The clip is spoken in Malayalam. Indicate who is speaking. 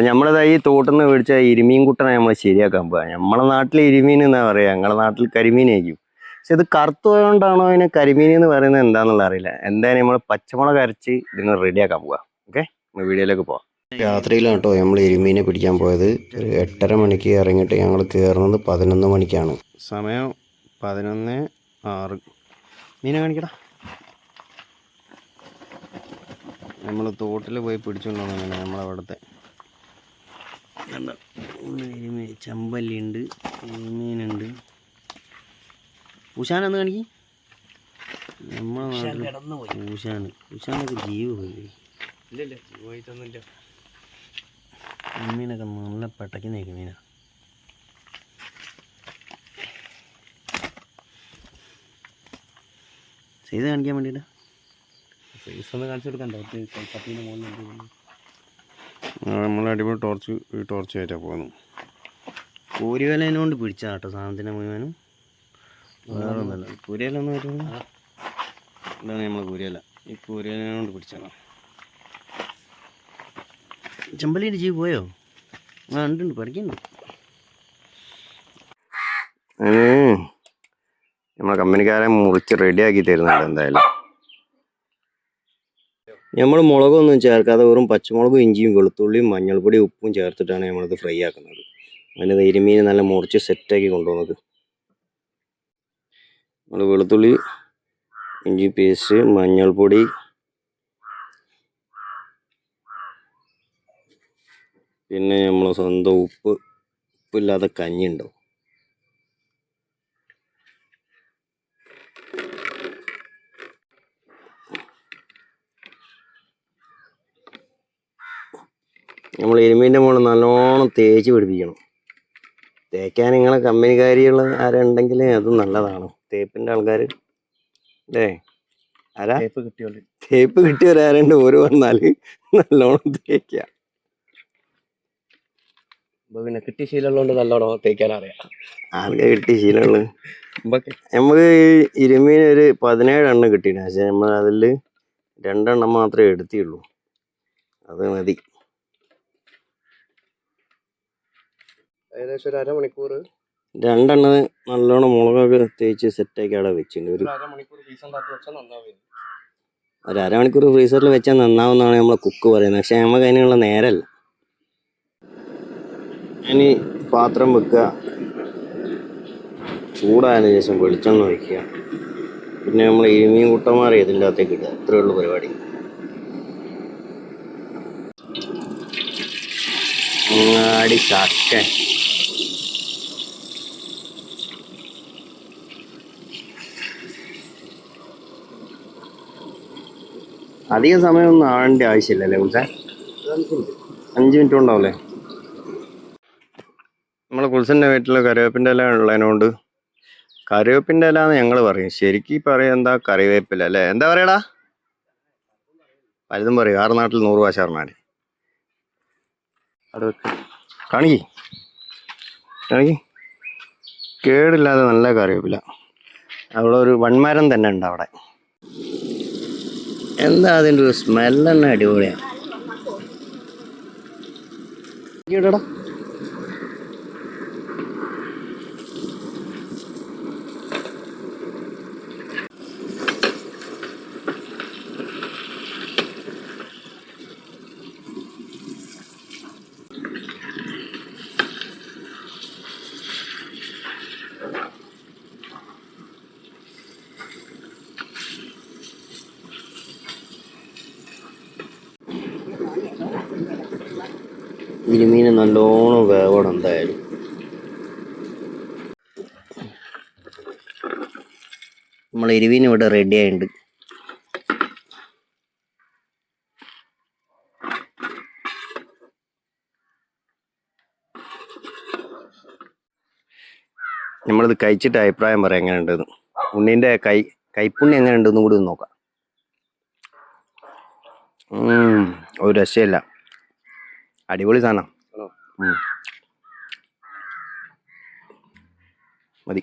Speaker 1: അപ്പം നമ്മളിതാ ഈ തോട്ടിൽ നിന്ന് മേടിച്ച ഇരുമീൻ കുട്ടനെ നമ്മൾ ശരിയാക്കാൻ പോകാം നമ്മളെ നാട്ടിൽ ഇരുമീൻ എന്നാ പറയുക ഞങ്ങളെ നാട്ടിൽ കരിമീനായിരിക്കും. പക്ഷെ ഇത് കറുത്തു അതിനെ അതിന് കരിമീൻ എന്ന് പറയുന്നത് എന്താണെന്നുള്ള അറിയില്ല. എന്തായാലും നമ്മൾ പച്ചമുളക് അരച്ച് ഇതിന് റെഡിയാക്കാൻ പോകാം ഓക്കെ? വീഡിയോയിലേക്ക് പോവാം. രാത്രിയിലാണ് കേട്ടോ നമ്മൾ എരുമീനെ പിടിക്കാൻ പോയത്. ഒരു എട്ടര മണിക്ക് ഇറങ്ങിയിട്ട് ഞങ്ങൾ കയറുന്നത് പതിനൊന്ന് മണിക്കാണ്. സമയം പതിനൊന്ന് ആറ്. മീനെ കാണിക്കടാ. നമ്മൾ തോട്ടിൽ പോയി പിടിച്ചുകൊണ്ടുവന്നു നമ്മളവിടുത്തെ ചെമ്പല്ലി ഉണ്ട് മീനുണ്ട് ഉഷാനെന്ന് കാണിക്കി. നമ്മളെ നാട്ടിൽ ഉഷാന് ഉഷാനൊക്കെ ജീവ പോയി. മീനൊക്കെ നല്ല പെട്ടയ്ക്ക് നിൽക്കും മീനാ. ചെയ്ത് കാണിക്കാൻ വേണ്ടിയിട്ട്
Speaker 2: ഫേസ് ഒന്ന് കാണിച്ചു കൊടുക്കണ്ടോ. പത്തിന് മുകളിൽ
Speaker 1: നമ്മൾ അടിപൊളി ടോർച്ച് ഈ ടോർച്ച് ആയിട്ടാണ് പോകുന്നത് കൂരിവലേനെ കൊണ്ട് പിടിച്ചാ കേട്ടോ സാധനത്തിന്റെ മുഴുവനും വേറെ ഒന്നുമല്ല ഒന്നും ഇതാണ് നമ്മൾ കൂരിയല ഈ കൂരിവലേനെ കൊണ്ട് പിടിച്ചാണ് ചെമ്പല്ലിന്റെ ജീവ് പോയോ? ആ ഉണ്ട് ഉണ്ട് പഠിക്കുന്നു നമ്മളെ കമ്പനിക്കാരെ മുറിച്ച് റെഡിയാക്കി തരുന്നുണ്ട് എന്തായാലും. നമ്മൾ മുളകൊന്നും ചേർക്കാതെ വെറും പച്ചമുളകും ഇഞ്ചിയും വെളുത്തുള്ളിയും മഞ്ഞൾപ്പൊടിയും ഉപ്പും ചേർത്തിട്ടാണ് നമ്മളിത് ഫ്രൈ ആക്കുന്നത്. അതിന് എരുമീൻ നല്ല മുറിച്ച് സെറ്റാക്കി കൊണ്ടുപോകുന്നത് നമ്മൾ വെളുത്തുള്ളി ഇഞ്ചി പേസ്റ്റ് മഞ്ഞൾപ്പൊടി പിന്നെ നമ്മൾ സ്വന്തം ഉപ്പ് ഉപ്പില്ലാതെ കഞ്ഞി നമ്മൾ എരുമീന്റെ മുകളിൽ നല്ലോണം തേച്ച് പിടിപ്പിക്കണം. തേക്കാൻ നിങ്ങളെ കമ്പനിക്കാരികൾ ആരുണ്ടെങ്കിൽ അത് നല്ലതാണ്. തേപ്പിന്റെ ആൾക്കാർ അല്ലേ? ആരാ?
Speaker 2: തേപ്പ് കിട്ടിയോളൂ
Speaker 1: തേപ്പ് കിട്ടിയവരാരുണ്ട് ഓരോ വന്നാൽ നല്ലോണം തേക്കുക
Speaker 2: പിന്നെ കിട്ടിയ ശീലമുള്ളതുകൊണ്ട് നല്ലോണം തേക്കാൻ അറിയാം.
Speaker 1: ആർക്കാ കിട്ടിയ ശീലമുള്ളത് നമുക്ക് ഇരുമീൻ ഒരു പതിനേഴെണ്ണം കിട്ടിയിട്ടുണ്ട് പക്ഷെ നമ്മൾ അതിൽ രണ്ടെണ്ണം മാത്രമേ എടുത്തിയുള്ളൂ. അത് മതി.
Speaker 2: ഏകദേശം ഒരു അരമണിക്കൂർ
Speaker 1: രണ്ടെണ്ണം നല്ലോണം മുളകൊക്കെ തേച്ച് സെറ്റാക്കി അവിടെ വെച്ചിട്ടുണ്ട്. ഒരു
Speaker 2: അര അരമണിക്കൂർ വെച്ചാൽ നന്നാവും.
Speaker 1: ഒരു അരമണിക്കൂർ ഫ്രീസറിൽ വെച്ചാൽ നന്നാവുന്നതാണ് നമ്മളെ കുക്ക് പറയുന്നത്. പക്ഷെ നമുക്ക് അതിനുള്ള നേരമല്ല ഇനി പാത്രം വെക്കുക. ചൂടായതിനു ശേഷം വെളിച്ചെണ്ണ ഒഴിക്കുക. പിന്നെ നമ്മൾ ഇരുമീൻ കുട്ടന്മാരെ ഇതിന്റെ അകത്തേക്ക് ഇടുക. അത്രയേ ഉള്ളൂ പരിപാടി. അടി ചക്ക. അധികം സമയമൊന്നും ആവേണ്ട ആവശ്യമില്ലല്ലേ കുൽസേ? അഞ്ച് മിനിറ്റ് ഉണ്ടാവില്ലേ നമ്മളെ കുൽസന്റെ വീട്ടിൽ കറിവേപ്പിന്റെ ഇല ഉള്ളതിനോണ്ട് കറിവേപ്പിന്റെ ഇല എന്ന് ഞങ്ങൾ പറയും. ശരിക്കും പറയും എന്താ കറിവേപ്പില അല്ലേ? എന്താ പറയടാ? പലതും പറയും. ആറ് നാട്ടിൽ നൂറ്
Speaker 2: വെക്ക്.
Speaker 1: കാണിക്ക്. കാണിക്ക്. കേടില്ലാതെ നല്ല കറിവേപ്പില. അവിടെ ഒരു വൺമരം തന്നെ ഉണ്ട് അവിടെ. എന്താ അതിന്റെ ഒരു സ്മെല്ലെന്നെ അടിപൊളിയാണ്. ഇരുമീൻ നല്ലോണം വേവണം എന്തായാലും. നമ്മൾ ഇരുമീൻ ഇവിടെ റെഡി ആയിട്ടുണ്ട് നമ്മളിത് കഴിച്ചിട്ട് അഭിപ്രായം പറയാം എങ്ങനെയുണ്ടെന്ന്. ഉണ്ണീന്റെ കൈ കൈപ്പുണ്ണി എങ്ങനെയുണ്ടെന്നും കൂടി ഒന്ന് നോക്കാം. ഒരു രക്ഷയില്ല. അടിപൊളി സാധനം. മതി.